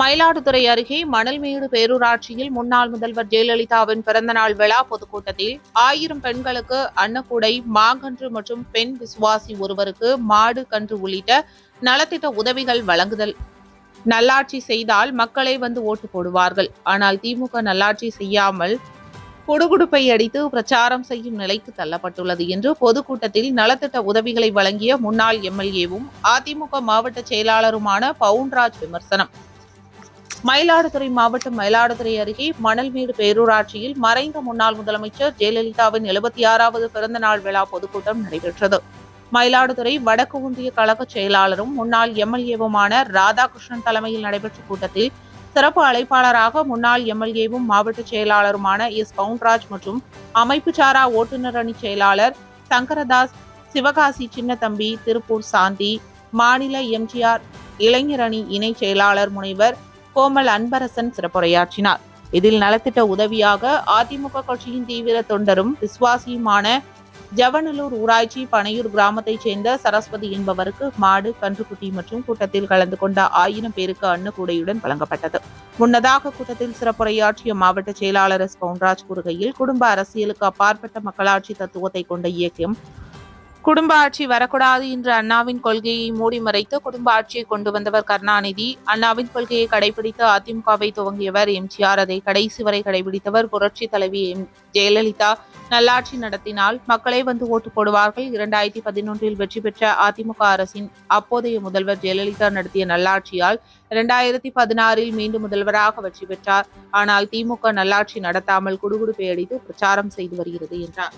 மயிலாடுதுறை அருகே மணல்மேடு பேரூராட்சியில் முன்னாள் முதல்வர் ஜெயலலிதாவின் பிறந்தநாள் விழா பொதுக்கூட்டத்தில் ஆயிரம் பெண்களுக்கு அன்னக்கூடை மாங்கன்று மற்றும் பெண் விசுவாசி ஒருவருக்கு மாடு கன்று உள்ளிட்ட நலத்திட்ட உதவிகள் வழங்குதல். நல்லாட்சி செய்தால் மக்களே வந்து ஓட்டு போடுவார்கள். ஆனால் திமுக நல்லாட்சி செய்யாமல் குடுகுடுப்பை அடித்து பிரச்சாரம் செய்யும் நிலைக்கு தள்ளப்பட்டுள்ளது என்று பொதுக்கூட்டத்தில் நலத்திட்ட உதவிகளை வழங்கிய முன்னாள் எம்எல்ஏவும் அதிமுக மாவட்ட செயலாளருமான பவுன்ராஜ் விமர்சனம். மயிலாடுதுறை மாவட்டம் மயிலாடுதுறை அருகே மணல்மேடு பேரூராட்சியில் மறைந்த முன்னாள் முதலமைச்சர் ஜெயலலிதாவின் எழுபத்தி ஆறாவது பிறந்த நாள் விழா பொதுக்கூட்டம் நடைபெற்றது. மயிலாடுதுறை வடக்கு ஒன்றிய கழக செயலாளரும் முன்னாள் எம்எல்ஏவுமான ராதாகிருஷ்ணன் தலைமையில் நடைபெற்ற கூட்டத்தில் சிறப்பு அழைப்பாளராக முன்னாள் எம்எல்ஏவும் மாவட்ட செயலாளருமான எஸ். பவுன்ராஜ் மற்றும் அமைப்பு சாரா ஓட்டுநர் அணி செயலாளர் சங்கரதாஸ் சிவகாசி சின்னத்தம்பி திருப்பூர் சாந்தி மாநில எம்ஜிஆர் இளைஞர் அணி இணை செயலாளர் முனைவர் கோமல் அன்பரசன் சிறப்புரையாற்றினார். இதில் நலத்திட்ட உதவியாக அதிமுக கட்சியின் தீவிர தொண்டரும் விசுவாசியுமான ஜவனலூர் ஊராட்சி பனையூர் கிராமத்தைச் சேர்ந்த சரஸ்வதி என்பவருக்கு மாடு கன்றுக்குட்டி மற்றும் கூட்டத்தில் கலந்து கொண்ட ஆயிரம் பேருக்கு அன்னக்கூடையுடன் வழங்கப்பட்டது. முன்னதாக கூட்டத்தில் சிறப்புரையாற்றிய மாவட்ட செயலாளர் எஸ். பவுன்ராஜ் கூறுகையில் குடும்ப அரசியலுக்கு அப்பாற்பட்ட மக்களாட்சி தத்துவத்தை கொண்ட இயக்கம் குடும்ப ஆட்சி வரக்கூடாது என்ற அண்ணாவின் கொள்கையை மூடி மறைத்து குடும்ப ஆட்சியை கொண்டு வந்தவர் கருணாநிதி. அண்ணாவின் கொள்கையை கடைபிடித்து அதிமுகவை துவங்கியவர் எம்ஜிஆர். அதை கடைசி வரை கடைபிடித்தவர் புரட்சி தலைவி எம். ஜெயலலிதா. நல்லாட்சி நடத்தினால் மக்களே வந்து ஓட்டு போடுவார்கள். இரண்டாயிரத்தி பதினொன்றில் வெற்றி பெற்ற அதிமுக அரசின் அப்போதைய முதல்வர் ஜெயலலிதா நடத்திய நல்லாட்சியால் இரண்டாயிரத்தி பதினாறில் மீண்டும் முதல்வராக வெற்றி பெற்றார். ஆனால் திமுக நல்லாட்சி நடத்தாமல் குடுகுடுப்பை அடித்து பிரச்சாரம் செய்து வருகிறது என்றார்.